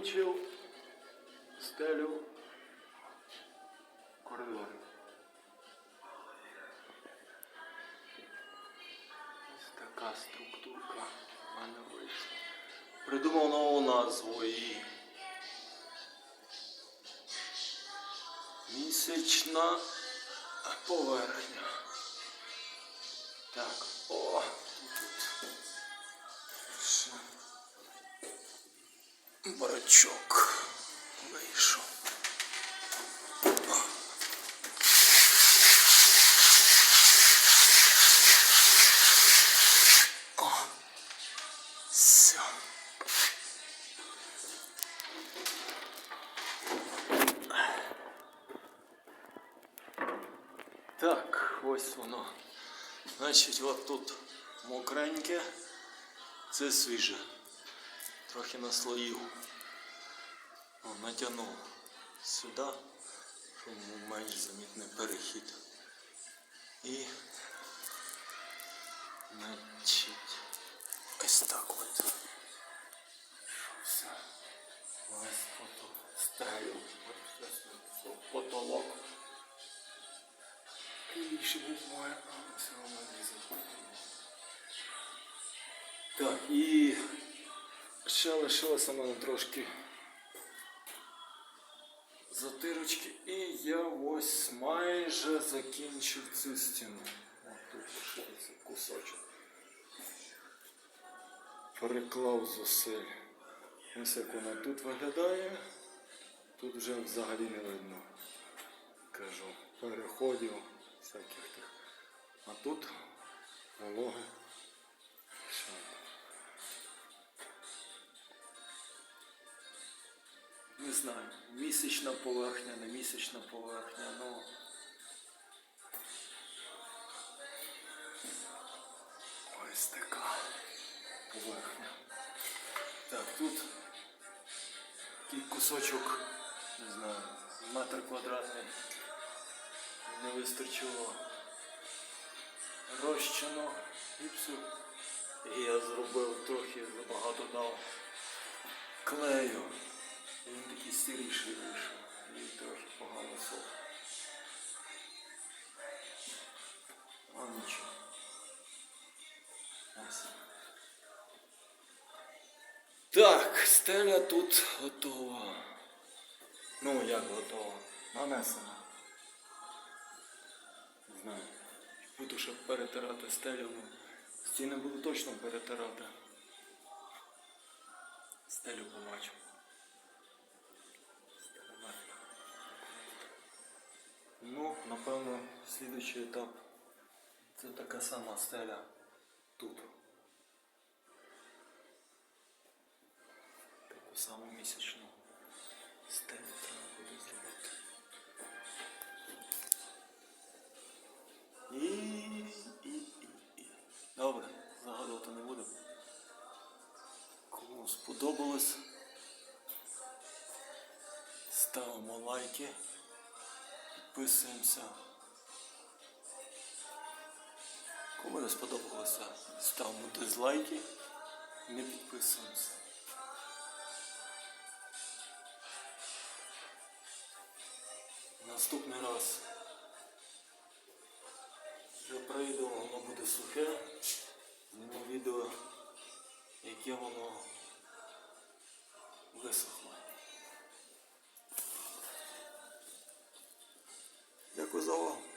закінчив стелю коридорів. Ось така структурка в мене вийшла. Придумав нову назву і місячна поверхня. Так, о, барачок вийшов. О, все. Так, ось воно. Значить, от тут мокреньке, це свіже. Трохи наслоїв. О, натягнув сюди, щоб був менш замітний перехід. І значить, ось так от. Все. Ось. Стелю. От потолок. І більше буває, але все одно різати. Так, і ще лишилося мене трошки затирочки. І я ось майже закінчив цю стіну. От тут лишився кусочок. Переклав зусиль. Ось як вона тут виглядає. Тут вже взагалі не видно. Кажу, переходів всяких тих. А тут вологи. Не знаю, місячна поверхня, не місячна поверхня, ну. Ось така поверхня. Так, тут кусочок, не знаю, метр квадратний. Не вистачило розчину гіпсу. І я зробив трохи забагато дав клею. Він такий сиріший вийшов. І трохи погано сох. А нічого. Ось. Так, стеля тут готова. Ну як готова? Нанесена. Не знаю. Буду ще перетирати стелю. ну, Стіни буду точно перетирати. Стелю побачу. Ну, напевно, слідуючий етап. Це така сама стеля тут. Таку саму місячну стелю треба буде зробити. І, і, і, і. Добре, загадувати не буду. Кому сподобалось, ставимо лайки, підписуємося. Кому не сподобалося, ставимо дизлайки, не підписуємося. Наступний раз я прийду, воно буде сухе. Зніму відео, яке воно висохло. was all.